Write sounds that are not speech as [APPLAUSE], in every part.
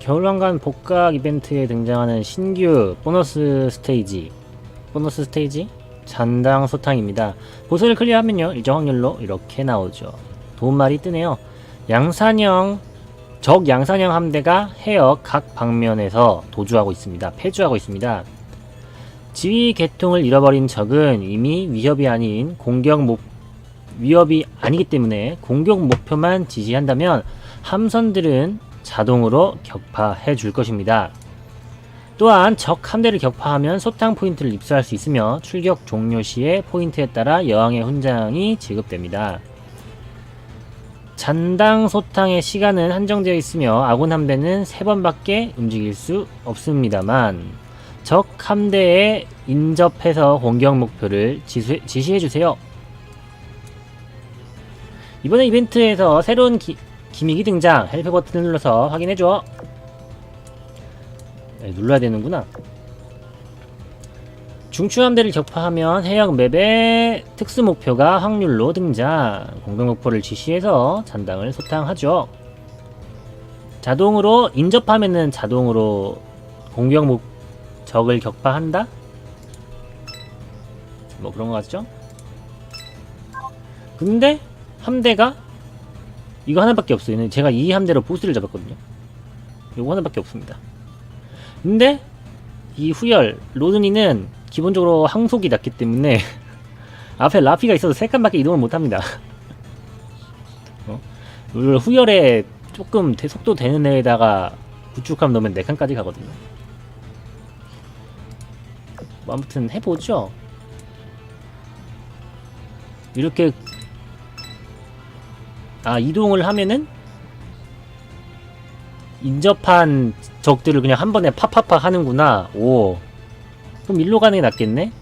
겨울왕관 복각 이벤트에 등장하는 신규 보너스 스테이지 보너스 스테이지 잔당 소탕입니다. 보스를 클리어하면요 일정 확률로 이렇게 나오죠. 도움말이 뜨네요. 양산형 적 양산형 함대가 해역 각 방면에서 도주하고 있습니다. 패주하고 있습니다. 지휘 계통을 잃어버린 적은 이미 위협이 아닌 공격 목 위협이 아니기 때문에 공격 목표만 지시한다면 함선들은 자동으로 격파해 줄 것입니다. 또한 적 함대를 격파하면 소탕 포인트를 입수할 수 있으며 출격 종료 시에 포인트에 따라 여왕의 훈장이 지급됩니다. 잔당 소탕의 시간은 한정되어 있으며 아군 함대는 3번밖에 움직일 수 없습니다만 적 함대에 인접해서 공격 목표를 지수, 지시해주세요. 이번에 이벤트에서 새로운 기, 기믹이 등장. 헬프 버튼을 눌러서 확인해줘. 네, 눌러야 되는구나. 중추함대를 격파하면 해역 맵의 특수 목표가 확률로 등장. 공격 목표를 지시해서 잔당을 소탕하죠. 자동으로 인접하면은 자동으로 공격 목 적을 격파한다? 뭐 그런 거 같죠? 근데 함대가 이거 하나밖에 없어요. 제가 이 함대로 보스를 잡았거든요. 이거 하나밖에 없습니다. 근데 이 후열 로드니는 기본적으로 항속이 낮기 때문에 [LAUGHS] 앞에 라피가 있어도 세 칸밖에 이동을 못합니다. [LAUGHS] 어? 물 후열에 조금 대- 속도 되는 애에다가 구축함 넣으면 네 칸까지 가거든요. 뭐 아무튼 해보죠. 이렇게 아 이동을 하면은 인접한 적들을 그냥 한 번에 팍팍팍 하는구나. 오. 그럼 일로 가는 게 낫겠네?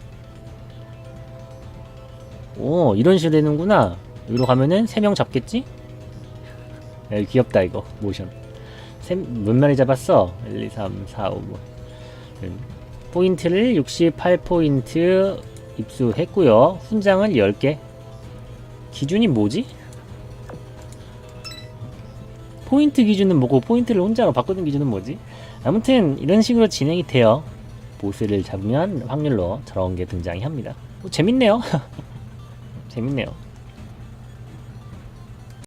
오, 이런 식으로 되는구나. 여기로 가면은 세명 잡겠지? 야, 귀엽다, 이거. 모션. 세, 몇 마리 잡았어? 1, 2, 3, 4, 5, 뭐. 음. 포인트를 68포인트 입수했고요. 훈장을 10개. 기준이 뭐지? 포인트 기준은 뭐고 포인트를 혼자로 바꾸는 기준은 뭐지? 아무튼 이런 식으로 진행이 돼요. 보스를 잡으면 확률로 저런 게 등장이 합니다. 뭐 재밌네요. [LAUGHS] 재밌네요.